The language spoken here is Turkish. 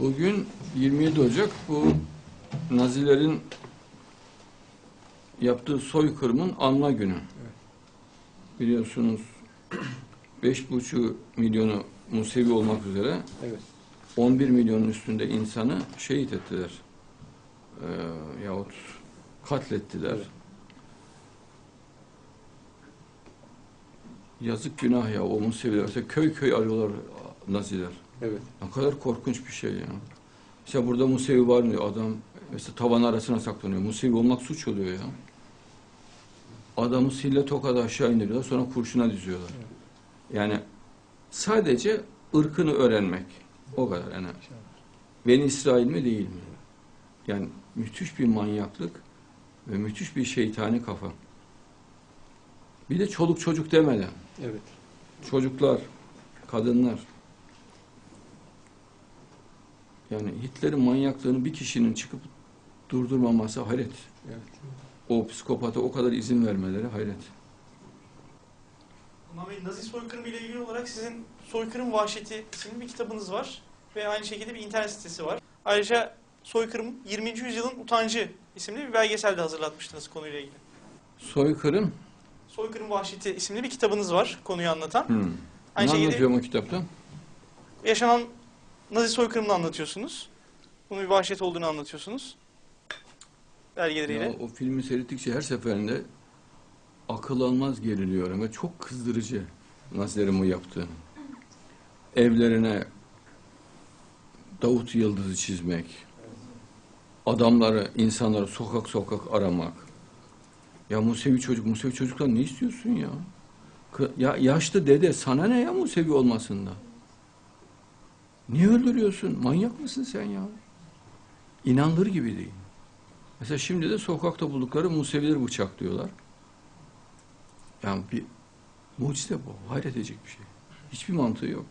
Bugün 27 Ocak bu Nazilerin yaptığı soykırımın anma günü. Biliyorsunuz 5,5 milyonu Musevi olmak üzere Evet. 11 milyonun üstünde insanı şehit ettiler. Ee, yahut katlettiler. Evet. Yazık günah ya o Museviler. Mesela köy köy arıyorlar Naziler. Evet. Ne kadar korkunç bir şey ya. İşte burada Musevi var mı diyor adam. Mesela tavan arasına saklanıyor. Musevi olmak suç oluyor ya. Adamı sille tokada aşağı indiriyorlar sonra kurşuna diziyorlar. Yani sadece ırkını öğrenmek. O kadar yani. Beni İsrail mi değil mi? Yani müthiş bir manyaklık ve müthiş bir şeytani kafa. Bir de çoluk çocuk demeden. Evet. Çocuklar, kadınlar. Yani Hitler'in manyaklığını bir kişinin çıkıp durdurmaması hayret. Evet. O psikopata o kadar izin vermeleri hayret. Bey, Nazi soykırımı ile ilgili olarak sizin Soykırım Vahşeti isimli bir kitabınız var. Ve aynı şekilde bir internet sitesi var. Ayrıca Soykırım 20. Yüzyılın Utancı isimli bir belgesel de hazırlatmıştınız konuyla ilgili. Soykırım. Soykırım Vahşeti isimli bir kitabınız var konuyu anlatan. Hmm. Aynı ne şekilde anlatıyorum o kitapta? yaşanan Nazi soykırımını anlatıyorsunuz. Bunun bir vahşet olduğunu anlatıyorsunuz. Belgeleriyle. Ya, o filmi seyrettikçe her seferinde akıl almaz geriliyorum ve çok kızdırıcı Nazilerin bu yaptığı. Evlerine Davut Yıldızı çizmek, adamları, insanları sokak sokak aramak. Ya Musevi çocuk, Musevi çocuklar ne istiyorsun ya? Ya yaşlı dede sana ne ya Musevi olmasında? Niye öldürüyorsun? Manyak mısın sen ya? İnanılır gibi değil. Mesela şimdi de sokakta buldukları Musevileri bıçaklıyorlar. Yani bir mucize bu. Hayret edecek bir şey. Hiçbir mantığı yok.